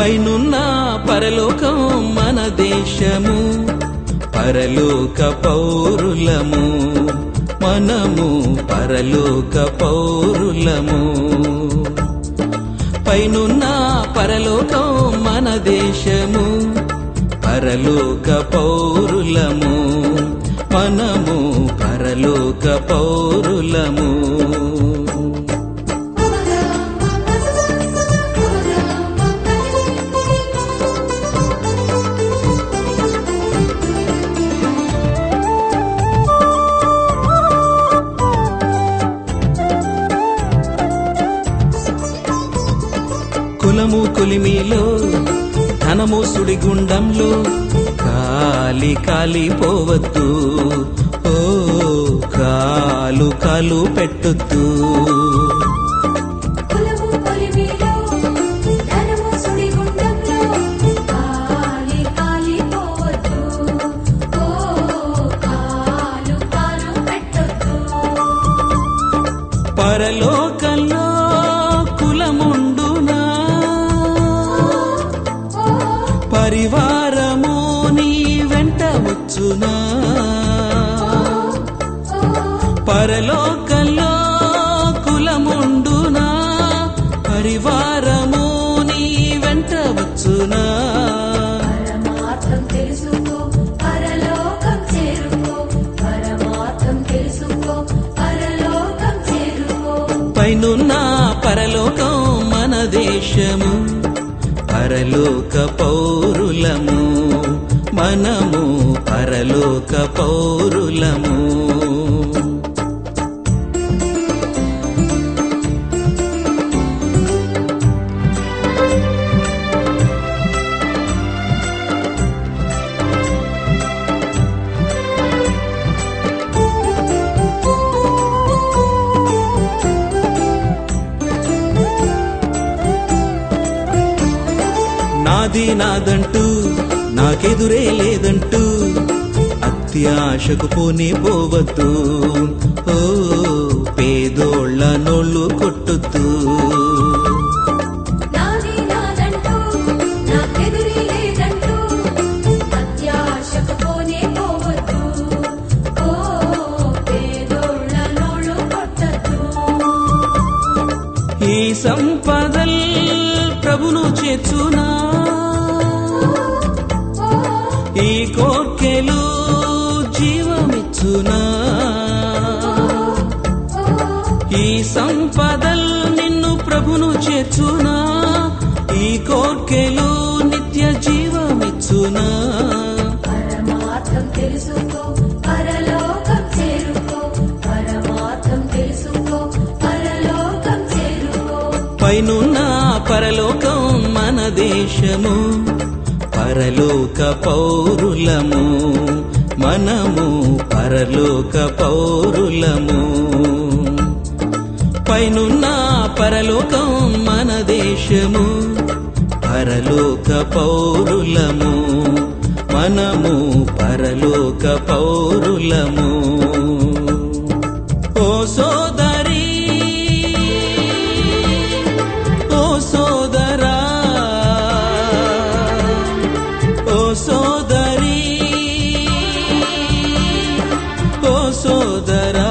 పైనున్న పరలోకం మన దేశము పరలోక పౌరులము. మనము పరలోక పౌరులము. పైనున్న పరలోకం మన దేశము పరలోక పౌరులము. మనము పరలోక పౌరులము. కులము కొలిమిలో ధనము సుడిగుండంలో కాలి కాలిపోవద్దు. ఓ కాలు కాలు పెట్టొద్దు. కులము పరలోకంలో కులముండునా? పరివారము నీ వెంట వచ్చునా? పైనున్న పరలోకం మన దేశము పరలోక పౌరులము. మనము పరలోక పౌరులము. నాది నాదంటూ నాకెదురే లేదంటూ అత్యాశకు పోనీ పోవద్దు. ఓ పేదోళ్ళ నోళ్ళు కొట్టొద్దు. ఈ సంపదల్ ప్రభును చేర్చునా? ఈ కోర్కెలు జీవమిచ్చునా? ఈ సంపదల్ నిన్ను ప్రభును చేర్చునా? ఈ కోర్కెలు నిత్య జీవమిచ్చునా? పరమార్థం తెలుసుకో పరలోకం చేరుకో పరమార్థం తెలుసుకో పరలోకం చేరుకో. పైనున్న పరలోకం మన దేశము. పరలోక పౌరులము మనము పరలోక పౌరులము. పైనున్న పరలోకం మన దేశము పరలోక పౌరులము మనము పరలోక పౌరులము. ఓ సోదా ಸೋದರಾ